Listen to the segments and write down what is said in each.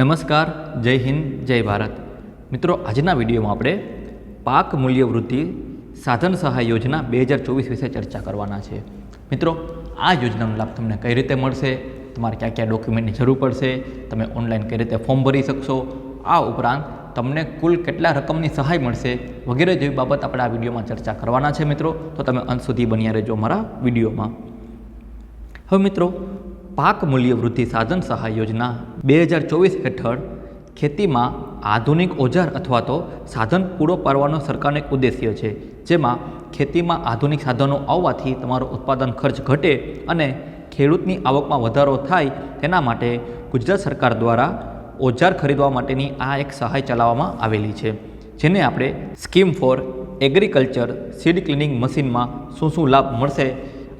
નમસ્કાર, જય હિન્દ, જય ભારત. મિત્રો, આજના વિડીયોમાં આપણે પાક મૂલ્ય વૃદ્ધિ સાધન સહાય યોજના બે હજાર ચોવીસ વિશે ચર્ચા કરવાના છે. મિત્રો, આ યોજનાનો લાભ તમને કઈ રીતે મળશે? તમારે ક્યાં ક્યાં ડોક્યુમેન્ટની જરૂર પડશે? તમે ઓનલાઈન કઈ રીતે ફોર્મ ભરી શકશો? આ ઉપરાંત તમને કુલ કેટલા રકમની સહાય મળશે? વગેરે જેવી બાબત આપણે આ વિડીયોમાં ચર્ચા કરવાના છે, મિત્રો. તો તમે અંત સુધી બન્યા રહેજો અમારા વિડીયોમાં. હવે મિત્રો પાક મૂલ્ય વૃદ્ધિ સાધન સહાય યોજના બે હજાર ચોવીસ હેઠળ ખેતીમાં આધુનિક ઓજાર અથવા તો સાધન પૂરો પાડવાનો સરકારનો ઉદ્દેશ્ય છે, જેમાં ખેતીમાં આધુનિક સાધનો આવવાથી તમારો ઉત્પાદન ખર્ચ ઘટે અને ખેડૂતની આવકમાં વધારો થાય તેના માટે ગુજરાત સરકાર દ્વારા ઓજાર ખરીદવા માટેની આ એક સહાય ચલાવવામાં આવેલી છે, જેને આપણે scheme for agriculture seed cleaning મશીનમાં શું શું લાભ મળશે,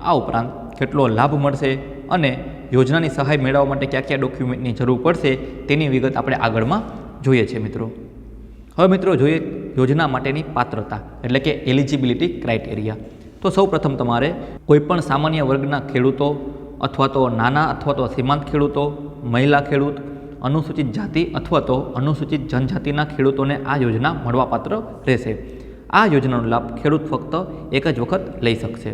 આ ઉપરાંત કેટલો લાભ મળશે અને યોજનાની સહાય મેળવવા માટે કયા કયા ડોક્યુમેન્ટની જરૂર પડશે તેની વિગત આપણે આગળમાં જોઈએ છે મિત્રો. હવે મિત્રો જોઈએ યોજના માટેની પાત્રતા, એટલે કે એલિજિબિલિટી ક્રાઇટેરિયા તો સૌ પ્રથમ તમારે કોઈપણ સામાન્ય વર્ગના ખેડૂતો અથવા તો નાના અથવા તો સીમાંત ખેડૂતો, મહિલા ખેડૂત, અનુસૂચિત જાતિ અથવા તો અનુસૂચિત જનજાતિના ખેડૂતોને આ યોજના મળવાપાત્ર રહેશે. આ યોજનાનો લાભ ખેડૂત ફક્ત એક જ વખત લઈ શકશે.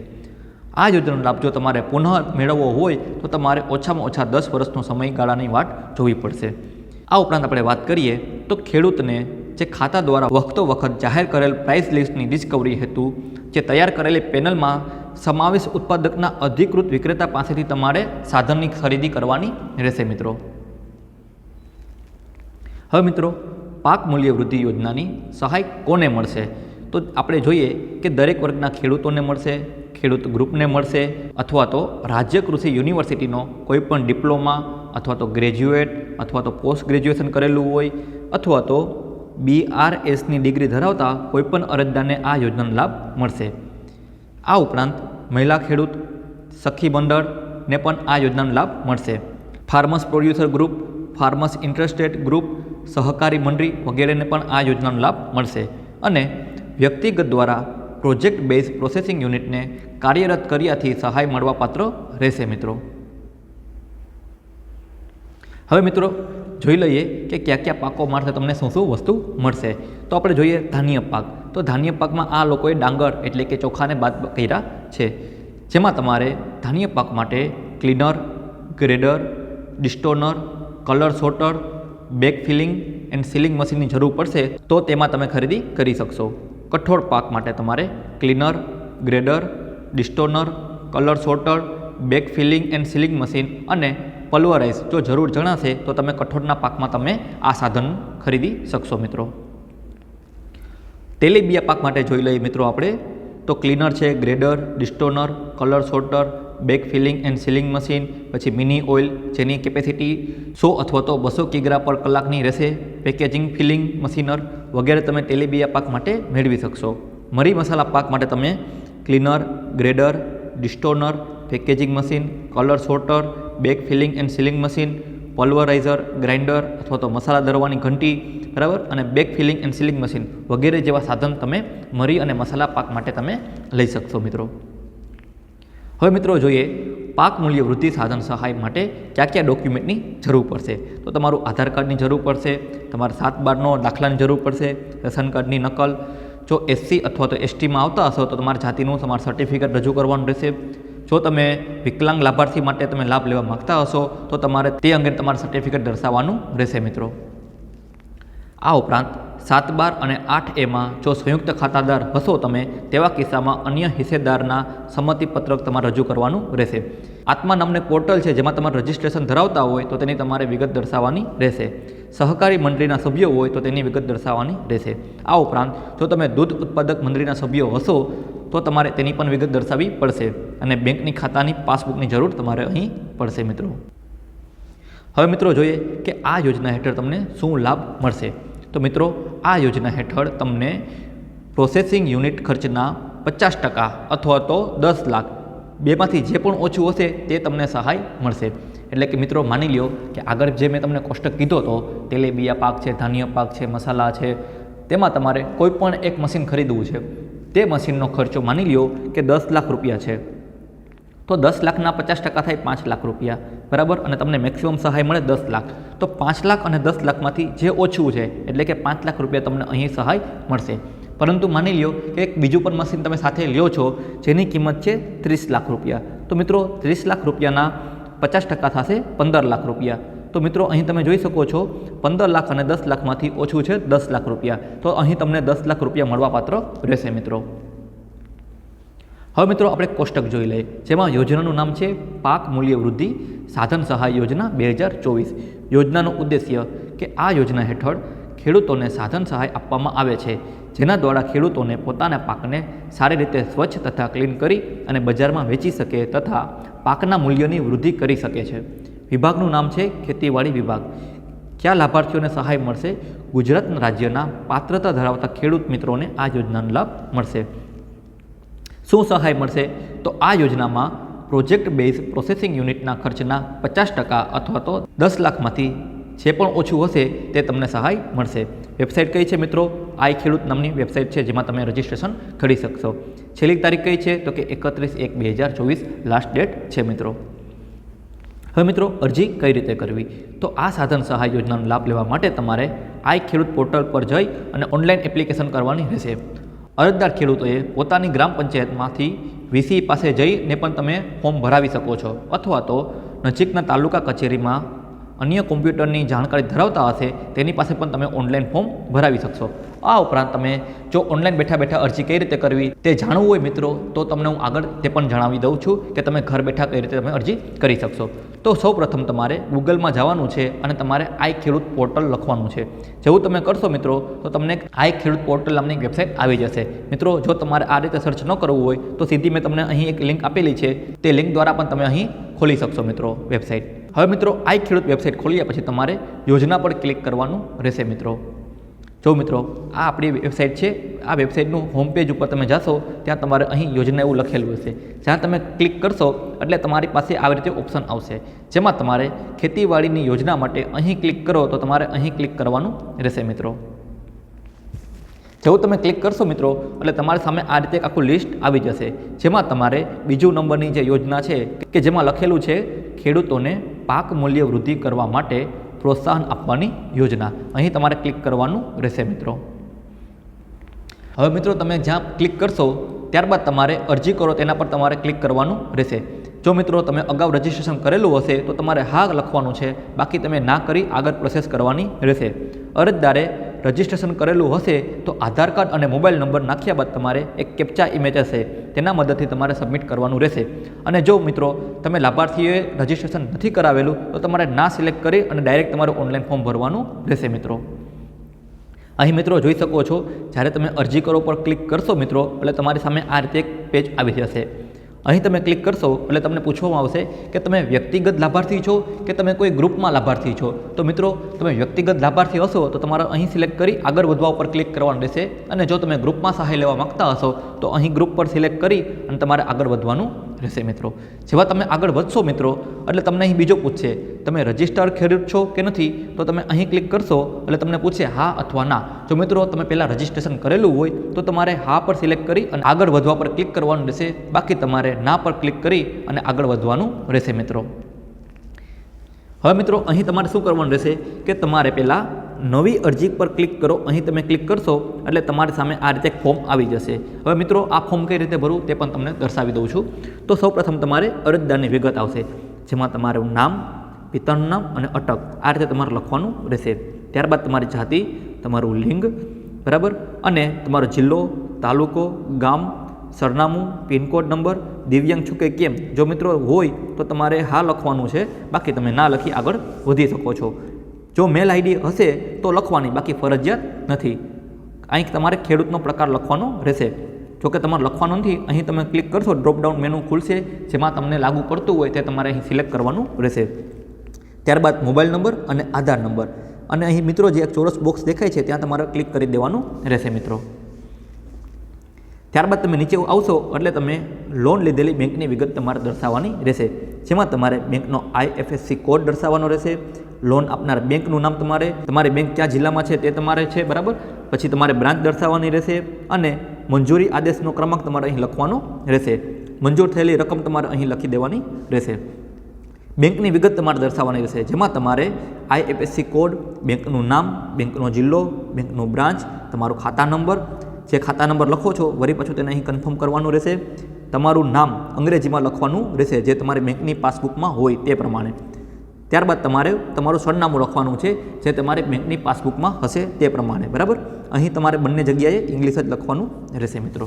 આ યોજનાનો લાભ જો તમારે પુનઃ મેળવવો હોય તો તમારે ઓછામાં ઓછા દસ વર્ષનો સમયગાળાની વાટ જોવી પડશે. આ ઉપરાંત આપણે વાત કરીએ તો ખેડૂતને જે ખાતા દ્વારા વખતો વખત જાહેર કરેલ પ્રાઇસ લિસ્ટની ડિસ્કવરી હેતુ, જે તૈયાર કરેલી પેનલમાં સમાવેશ ઉત્પાદકના અધિકૃત વિક્રેતા પાસેથી તમારે સાધનની ખરીદી કરવાની રહેશે મિત્રો. હવે મિત્રો, પાક મૂલ્ય વૃદ્ધિ યોજનાની સહાય કોને મળશે? તો આપણે જોઈએ કે દરેક વર્ગના ખેડૂતોને મળશે. ખેડૂત ગ્રુપને મળશે અથવા તો રાજ્ય કૃષિ યુનિવર્સિટીનો કોઈપણ ડિપ્લોમા અથવા તો ગ્રેજ્યુએટ અથવા તો પોસ્ટ ગ્રેજ્યુએશન કરેલું હોય અથવા તો બીઆરએસની ડિગ્રી ધરાવતા કોઈપણ અરજદારને આ યોજનાનો લાભ મળશે. આ ઉપરાંત મહિલા ખેડૂત, સખી મંડળને પણ આ યોજનાનો લાભ મળશે. Farmers producer group, farmers interested group, સહકારી મંડળી વગેરેને પણ આ યોજનાનો લાભ મળશે અને વ્યક્તિગત દ્વારા પ્રોજેક્ટ બેઝ પ્રોસેસિંગ યુનિટને કાર્યરત કર્યાથી સહાય મળવાપાત્ર રહેશે, મિત્રો. હવે, મિત્રો, જોઈ લઈએ કે કયા કયા પાકો મારફતે તમને શું શું વસ્તુ મળશે. તો આપણે જોઈએ ધાન્ય પાક. તો ધાન્ય પાકમાં આ લોકોએ ડાંગર એટલે કે ચોખાને બાદ કર્યા છે. જેમાં તમારે ધાન્ય પાક માટે cleaner, grader, destoner, colour sorter bag filling and sealing મશીનની જરૂર પડશે, તો તેમાં તમે ખરીદી કરી શકશો. કઠોળ પાક માટે તમારે cleaner, grader, destoner, colour sorter, bag filling and sealing machine અને પલ્વરાઇઝ જો જરૂર જણાશે તો તમે કઠોળના પાકમાં તમે આ સાધન ખરીદી શકશો મિત્રો. તેલીબિયા પાક માટે જોઈ લઈએ મિત્રો આપણે. તો ક્લીનર છે, grader, destoner, colour sorter bag filling and sealing machine, પછી મિની ઓઇલ જેની કેપેસિટી સો અથવા તો બસો કિગ્રા પર કલાકની રહેશે, પેકેજિંગ ફિલિંગ મશીનર વગેરે તમે તેલીબિયા પાક માટે મેળવી શકશો. મરી મસાલા પાક માટે તમે cleaner, grader, destoner, packaging machine, colour sorter, bag filling and sealing machine, pulveriser, grinder અથવા તો મસાલા દરવાની ઘંટી, બરાબર? અને bag filling and sealing machine વગેરે જેવા સાધન તમે મરી અને મસાલા પાક માટે તમે લઈ શકશો મિત્રો. હવે મિત્રો જોઈએ પાક મૂલ્ય વૃદ્ધિ સાધન સહાય માટે કયા કયા ડોક્યુમેન્ટની જરૂર પડશે? તો તમારું આધાર કાર્ડની જરૂર પડશે, તમારા સાત બારનો દાખલાની જરૂર પડશે, રેશન કાર્ડની નકલ. જો એસસી અથવા તો એસટીમાં આવતા હશો, તો તમારા જાતિનું, તમારું સર્ટિફિકેટ રજૂ કરવાનું રહેશે. જો તમે વિકલાંગ લાભાર્થી માટે તમે લાભ લેવા માગતા હશો, તો તમારે તે અંગે તમારું સર્ટિફિકેટ દર્શાવવાનું રહેશે મિત્રો. આ ઉપરાંત સાત બાર અને આઠ એમાં જો સંયુક્ત ખાતાદાર હશો તમે, તેવા કિસ્સામાં અન્ય હિસ્સેદારના સંમતિપત્રક તમારે રજૂ કરવાનું રહેશે. આત્મા નામને પોર્ટલ છે જેમાં તમારે રજિસ્ટ્રેશન ધરાવતા હોય તો તેની તમારે વિગત દર્શાવવાની રહેશે. સહકારી મંડળીના સભ્યો હોય તો તેની વિગત દર્શાવવાની રહેશે. આ ઉપરાંત, જો તમે દૂધ ઉત્પાદક મંડળીના સભ્યો હશો, તો તમારે તેની પણ વિગત દર્શાવવી પડશે અને બેંકની ખાતાની પાસબુકની જરૂર તમારે અહીં પડશે મિત્રો. હવે મિત્રો જોઈએ કે આ યોજના હેઠળ તમને શું લાભ મળશે. તો મિત્રો, આ યોજના હેઠળ તમને પ્રોસેસિંગ યુનિટ ખર્ચના પચાસ ટકા અથવા તો દસ લાખ બેમાંથી જે પણ ઓછું હશે તે તમને સહાય મળશે. એટલે કે મિત્રો, માની લ્યો કે આગળ જે મેં તમને કોષ્ટક કીધો હતો તેલેબિયા પાક છે, ધાન્ય પાક છે, મસાલા છે, તેમાં તમારે કોઈ પણ એક મશીન ખરીદવું છે. તે મશીનનો ખર્ચો માની લ્યો કે દસ લાખ રૂપિયા છે. તો દસ લાખના પચાસ ટકા થાય પાંચ લાખ રૂપિયા, બરાબર? અને તમને મેક્સિમમ સહાય મળે દસ લાખ. તો પાંચ લાખ અને દસ લાખમાંથી જે ઓછું છે, એટલે કે પાંચ લાખ રૂપિયા તમને અહીં સહાય મળશે. પરંતુ માની લ્યો કે એક બીજું પણ મશીન તમે સાથે લ્યો છો, જેની કિંમત છે ત્રીસ લાખ રૂપિયા. તો મિત્રો, ત્રીસ લાખ રૂપિયાના પચાસ ટકા થશે પંદર લાખ રૂપિયા. તો મિત્રો, અહીં તમે જોઈ શકો છો, પંદર લાખ અને દસ લાખમાંથી ઓછું છે દસ લાખ રૂપિયા. તો અહીં તમને દસ લાખ રૂપિયા મળવાપાત્ર રહેશે મિત્રો. હવે મિત્રો આપણે કોષ્ટક જોઈ લઈએ. જેમાં યોજનાનું નામ છે પાક મૂલ્ય વૃદ્ધિ સાધન સહાય યોજના બે હજાર ચોવીસ. યોજનાનો ઉદ્દેશ્ય કે આ યોજના હેઠળ ખેડૂતોને સાધન સહાય આપવામાં આવે છે, જેના દ્વારા ખેડૂતોને પોતાના પાકને સારી રીતે સ્વચ્છ તથા ક્લીન કરી અને બજારમાં વેચી શકે તથા પાકના મૂલ્યની વૃદ્ધિ કરી શકે છે. વિભાગનું નામ છે ખેતીવાડી વિભાગ. કયા લાભાર્થીઓને સહાય મળશે? ગુજરાત રાજ્યના પાત્રતા ધરાવતા ખેડૂત મિત્રોને આ યોજનાનો લાભ મળશે. શું સહાય મળશે? તો આ યોજનામાં પ્રોજેક્ટ બેઝ પ્રોસેસિંગ યુનિટના ખર્ચના પચાસ ટકા અથવા તો દસ લાખમાંથી જે પણ ઓછું હશે તે તમને સહાય મળશે. વેબસાઇટ કઈ છે મિત્રો? આઈ ખેડૂત નામની વેબસાઇટ છે જેમાં તમે રજિસ્ટ્રેશન કરી શકશો. છેલ્લી તારીખ કઈ છે? તો કે એકત્રીસ એક બે હજાર ચોવીસ લાસ્ટ ડેટ છે મિત્રો. હવે મિત્રો, અરજી કઈ રીતે કરવી? તો આ સાધન સહાય યોજનાનો લાભ લેવા માટે તમારે આઈ ખેડૂત પોર્ટલ પર જઈ અને ઓનલાઈન એપ્લિકેશન કરવાની રહેશે. અરજદાર ખેડૂતોએ પોતાની ગ્રામ પંચાયતમાંથી વીસી પાસે જઈને પણ તમે ફોર્મ ભરાવી શકો છો. અથવા તો નજીકના તાલુકા કચેરીમાં અન્ય કોમ્પ્યુટરની જાણકારી ધરાવતા હશે, તેની પાસે પણ તમે ઓનલાઈન ફોર્મ ભરાવી શકશો. આ ઉપરાંત તમે જો ઓનલાઈન બેઠા બેઠા અરજી કઈ રીતે કરવી તે જાણવું હોય મિત્રો, તો તમને હું આગળ તે પણ જણાવી દઉં છું કે તમે ઘર બેઠા કઈ રીતે તમે અરજી કરી શકશો. તો સૌ પ્રથમ તમારે ગૂગલમાં જવાનું છે અને તમારે આઈ ખેડૂત પોર્ટલ લખવાનું છે. જેવું તમે કરશો મિત્રો, તો તમને આઈ ખેડૂત પોર્ટલ નામની વેબસાઇટ આવી જશે. મિત્રો, જો તમારે આ રીતે સર્ચ ન કરવું હોય, તો સીધી મેં તમને અહીં એક લિંક આપેલી છે. તે લિંક દ્વારા પણ તમે અહીં ખોલી શકશો મિત્રો વેબસાઇટ. હવે મિત્રો આઈ ખેડૂત વેબસાઇટ ખોલ્યા પછી તમારે યોજના પર ક્લિક કરવાનું રહેશે મિત્રો. જો મિત્રો, આ આપણી વેબસાઇટ છે, આ વેબસાઇટનું હોમ પેજ ઉપર તમે જશો, ત્યાં તમારે અહીં યોજના એવું લખેલું હશે. જ્યાં તમે ક્લિક કરશો, એટલે તમારી પાસે આવી રીતે ઓપ્શન આવશે. જેમાં તમારે ખેતીવાડીની યોજના માટે અહીં ક્લિક કરો, તો તમારે અહીં ક્લિક કરવાનું રહેશે મિત્રો. જેવું તમે ક્લિક કરશો મિત્રો, એટલે તમારી સામે આ રીતે આખું લિસ્ટ આવી જશે. જેમાં તમારે બીજું નંબરની જે યોજના છે, કે જેમાં લખેલું છે, ખેડૂતોને પાક મૂલ્ય વૃદ્ધિ કરવા માટે પ્રોત્સાહન આપવાની યોજના. અહીં તમારે ક્લિક કરવાનું રહેશે મિત્રો. હવે મિત્રો તમે જ્યાં ક્લિક કરશો, ત્યારબાદ તમારે અરજી કરો, તેના પર તમારે ક્લિક કરવાનું રહેશે. જો મિત્રો તમે અગાઉ રજિસ્ટ્રેશન કરેલું હશે, તો તમારે હા લખવાનું છે. બાકી તમે ના કરી, આગળ પ્રોસેસ કરવાની રહેશે. અરજદારે રજિસ્ટ્રેશન કરેલું હશે તો આધાર કાર્ડ અને મોબાઈલ નંબર નાખ્યા બાદ તમારે એક કેપ્ચા ઇમેજ હશે. તેના મદદથી તમારે સબમિટ કરવાનું રહેશે. અને જો મિત્રો, તમે લાભાર્થીએ રજિસ્ટ્રેશન નથી કરાવેલું, તો તમારે ના સિલેક્ટ કરી અને ડાયરેક્ટ તમારે ઓનલાઈન ફોર્મ ભરવાનું રહેશે મિત્રો. અહીં મિત્રો જોઈ શકો છો, જ્યારે તમે અરજી કરો પર ક્લિક કરશો મિત્રો, એટલે તમારી સામે આ રીતે એક પેજ આવી જશે. અહીં તમે ક્લિક કરશો એટલે તમને પૂછવામાં આવશે કે તમે વ્યક્તિગત લાભાર્થી છો કે તમે કોઈ ગ્રુપમાં લાભાર્થી છો? તો મિત્રો, તમે વ્યક્તિગત લાભાર્થી હશો તો તમારે અહીં સિલેક્ટ કરી આગળ વધવા ઉપર ક્લિક કરવાનું રહેશે અને જો તમે ગ્રુપમાં સહાય લેવા માગતા હશો તો અહીં ગ્રુપ પર સિલેક્ટ કરી અને તમારે આગળ વધવાનું રહેશે મિત્રો. જેવા તમે આગળ વધશો મિત્રો, એટલે તમને અહીં બીજો પૂછશે, તમે રજિસ્ટર ખેડૂત છો કે નથી? તો તમે અહીં ક્લિક કરશો, એટલે તમને પૂછશે હા અથવા ના. જો મિત્રો તમે પહેલાં રજિસ્ટ્રેશન કરેલું હોય, તો તમારે હા પર સિલેક્ટ કરી અને આગળ વધવા પર ક્લિક કરવાનું રહેશે. બાકી તમારે ના પર ક્લિક કરી અને આગળ વધવાનું રહેશે મિત્રો. હવે મિત્રો, અહીં તમારે શું કરવાનું રહેશે કે તમારે પહેલાં નવી અરજી પર ક્લિક કરો. અહીં તમે ક્લિક કરશો એટલે તમારી સામે આ રીતે ફોર્મ આવી જશે. હવે મિત્રો, આ ફોર્મ કઈ રીતે ભરવું તે પણ તમને દર્શાવી દઉં છું. તો સૌપ્રથમ તમારે અરજદારની વિગત આવશે, જેમાં તમારું નામ, પિતાનું નામ અને અટક આ રીતે તમારે લખવાનું રહેશે. ત્યારબાદ તમારી જાતિ, તમારું લિંગ, બરાબર? અને તમારો જિલ્લો, તાલુકો, ગામ, સરનામું, પિનકોડ નંબર, દિવ્યાંગ છું કે કેમ? જો મિત્રો હોય તો તમારે હા લખવાનું છે. બાકી તમે ના લખી આગળ વધી શકો છો. જો મેલ આઈડી હશે, તો લખવાની બાકી ફરજિયાત નથી. અહીં તમારે ખેડૂતનો પ્રકાર લખવાનો રહેશે. જો કે તમારે લખવાનું નથી, અહીં તમે ક્લિક કરશો ડ્રોપડાઉન મેનુ ખુલશે. જેમાં તમને લાગુ પડતું હોય તે તમારે અહીં સિલેક્ટ કરવાનું રહેશે. ત્યારબાદ મોબાઈલ નંબર અને આધાર નંબર અને અહીં મિત્રો જે એક ચોરસ બોક્સ દેખાય છે, ત્યાં તમારે ક્લિક કરી દેવાનું રહેશે મિત્રો. ત્યારબાદ તમે નીચે આવશો એટલે તમે લોન લીધેલી બેંકની વિગત તમારે દર્શાવવાની રહેશે. જેમાં તમારે બેંકનો આઈએફએસસી કોડ દર્શાવવાનો રહેશે. લોન આપનાર બેંકનું નામ તમારે, તમારી બેંક કયા જિલ્લામાં છે તે તમારે છે, બરાબર? પછી તમારે બ્રાન્ચ દર્શાવવાની રહેશે અને મંજૂરી આદેશનો ક્રમાંક તમારે અહીં લખવાનો રહેશે. મંજૂર થયેલી રકમ તમારે અહીં લખી દેવાની રહેશે. બેંકની વિગત તમારે દર્શાવવાની રહેશે. જેમાં તમારે આઈએફએસસી કોડ બેંકનું નામ બેંકનો જિલ્લો બેંકનું બ્રાન્ચ તમારો ખાતા નંબર જે ખાતા નંબર લખો છો વળી પાછું તેને અહીં કન્ફર્મ કરવાનું રહેશે. તમારું નામ અંગ્રેજીમાં લખવાનું રહેશે, જે તમારી બેંકની પાસબુકમાં હોય તે પ્રમાણે. ત્યારબાદ તમારે તમારું સરનામું લખવાનું છે, જે તમારે બેંકની પાસબુકમાં હશે તે પ્રમાણે, બરાબર? અહીં તમારે બંને જગ્યાએ ઇંગ્લિશ જ લખવાનું રહેશે મિત્રો.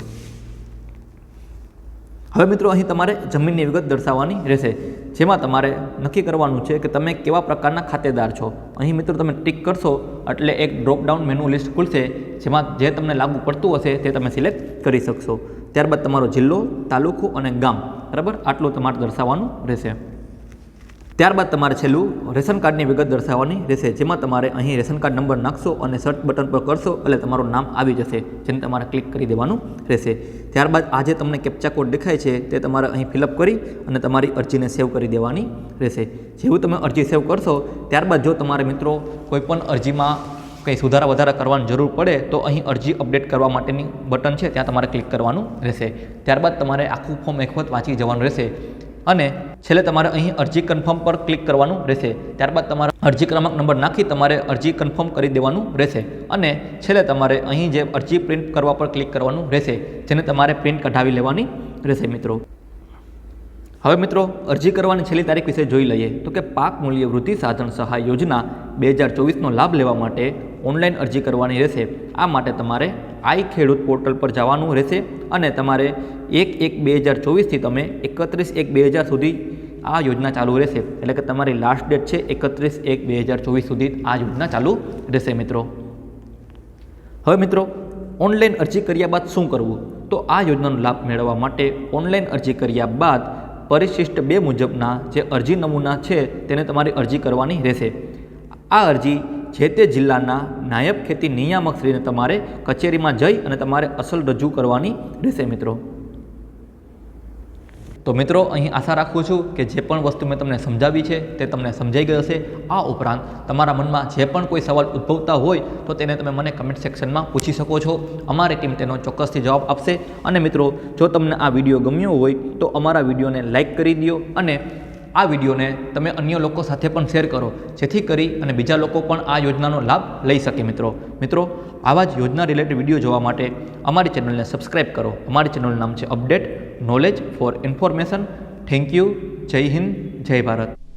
હવે મિત્રો, અહીં તમારે જમીનની વિગત દર્શાવવાની રહેશે. જેમાં તમારે નક્કી કરવાનું છે કે તમે કેવા પ્રકારના ખાતેદાર છો. અહીં મિત્રો, તમે ટિક કરશો એટલે એક ડ્રોપડાઉન મેનુ લિસ્ટ ખુલશે, જેમાં જે તમને લાગુ પડતું હશે તે તમે સિલેક્ટ કરી શકશો. ત્યારબાદ તમારો જિલ્લો, તાલુકો અને ગામ. બરાબર? આટલું તમારે દર્શાવવાનું રહેશે. ત્યારબાદ તમારે છેલ્લું રેશન કાર્ડની વિગત દર્શાવવાની રહેશે. જેમાં તમારે અહીં રેશન કાર્ડ નંબર નાખશો અને સર્ચ બટન પર કરશો એટલે તમારું નામ આવી જશે, જેને તમારે ક્લિક કરી દેવાનું રહેશે. ત્યારબાદ આ જે તમને કેપ્ચા કોડ દેખાય છે, તે તમારે અહીં ફિલઅપ કરી અને તમારી અરજીને સેવ કરી દેવાની રહેશે. જેવું તમે અરજી સેવ કરશો, ત્યારબાદ જો તમારે મિત્રો કોઈપણ અરજીમાં કંઈ સુધારા વધારા કરવાની જરૂર પડે, તો અહીં અરજી અપડેટ કરવા માટેની બટન છે, ત્યાં તમારે ક્લિક કરવાનું રહેશે. ત્યારબાદ તમારે આખું ફોર્મ એક વખત વાંચી જવાનું રહેશે. અને છેલ્લે તમારે અહીં અરજી કન્ફર્મ પર ક્લિક કરવાનું રહેશે. ત્યારબાદ તમારે અરજી ક્રમાંક નંબર નાખી તમારે અરજી કન્ફર્મ કરી દેવાનું રહેશે. અને છેલ્લે તમારે અહીં જે અરજી પ્રિન્ટ કરવા પર ક્લિક કરવાનું રહેશે, જેને તમારે પ્રિન્ટ કઢાવી લેવાની રહેશે મિત્રો. હવે મિત્રો, અરજી કરવાની છેલ્લી તારીખ વિશે જોઈ લઈએ. તો કે પાક મૂલ્ય વૃદ્ધિ સાધન સહાય યોજના બે હજાર ચોવીસનો લાભ લેવા માટે ઓનલાઈન અરજી કરવાની રહેશે. આ માટે તમારે આઈ ખેડૂત પોર્ટલ પર જવાનું રહેશે અને તમારે એક એક બે હજાર ચોવીસથી તમે એકત્રીસ એક બે હજાર સુધી આ યોજના ચાલુ રહેશે. એટલે કે તમારી લાસ્ટ ડેટ છે એકત્રીસ એક બે હજાર ચોવીસ સુધી આ યોજના ચાલુ રહેશે મિત્રો. હવે મિત્રો, ઓનલાઈન અરજી કર્યા બાદ શું કરવું? તો આ યોજનાનો લાભ મેળવવા માટે ઓનલાઈન અરજી કર્યા બાદ પરિશિષ્ટ બે મુજબના જે અરજી નમૂના છે તેને તમારી અરજી કરવાની રહેશે. આ અરજી જે તે જિલ્લાના નાયબ ખેતી નિયામક શ્રીને તમારે કચેરીમાં જઈ અને તમારે અસલ રજૂ કરવાની રહેશે મિત્રો. તો મિત્રો, અહીં આશા રાખું છું કે જે પણ વસ્તુ મેં તમને સમજાવી છે તે તમને સમજાઈ ગઈ હશે. આ ઉપરાંત તમારા મનમાં જે પણ કોઈ સવાલ ઉદ્ભવતા હોય તો તેને તમે મને કમેન્ટ સેક્શનમાં પૂછી શકો છો. અમારી ટીમ તેનો ચોક્કસથી જવાબ આપશે. અને મિત્રો, જો તમને આ વીડિયો ગમ્યો હોય તો અમારા વિડીયોને લાઇક કરી દો અને આ વિડીયોને તમે અન્ય લોકો સાથે પણ શેર કરો, જેથી કરી અને બીજા લોકો પણ આ યોજનાનો લાભ લઈ શકે મિત્રો. મિત્રો, આવા જ યોજના રિલેટેડ વીડિયો જોવા માટે અમારી ચેનલને સબસ્ક્રાઈબ કરો. અમારી ચેનલનું નામ છે update knowledge for information thank you જય હિન્દ, જય ભારત.